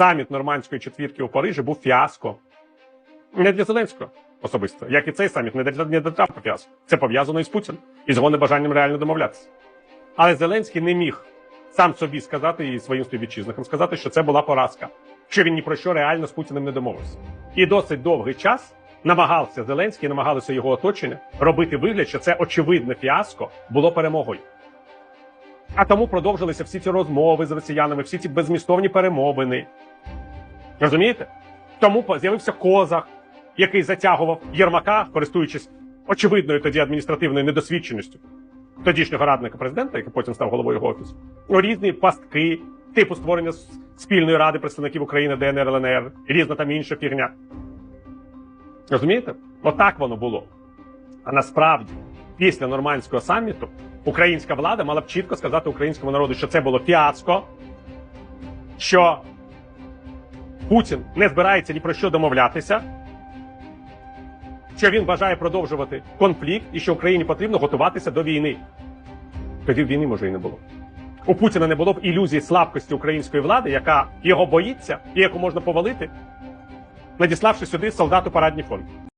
саміт нормандської четвірки у Парижі був фіаско. Не для Зеленського особисто, як і цей саміт, не для, не для Трампа фіаско. Це пов'язано із Путіним, із його небажанням реально домовлятися. Але Зеленський не міг сам собі сказати і своїм співвітчизникам сказати, що це була поразка, що він ні про що реально з Путіним не домовився. І досить довгий час намагався Зеленський, намагалося його оточення робити вигляд, що це очевидне фіаско було перемогою. А тому продовжилися всі ці розмови з росіянами, всі ці безмістовні перемовини. Розумієте? Тому з'явився козак, який затягував Єрмака, користуючись очевидною тоді адміністративною недосвідченістю тодішнього радника президента, який потім став головою його офісу, у різні пастки, типу створення спільної ради представників України, ДНР, ЛНР, різна там інша фігня. Розумієте? Отак воно було. А насправді, після нормандського саміту, українська влада мала б чітко сказати українському народу, що це було фіаско, що Путін не збирається ні про що домовлятися, що він бажає продовжувати конфлікт і що Україні потрібно готуватися до війни. Тоді війни може і не було. У Путіна не було б ілюзії слабкості української влади, яка його боїться і яку можна повалити, надіславши сюди солдату парадній формі.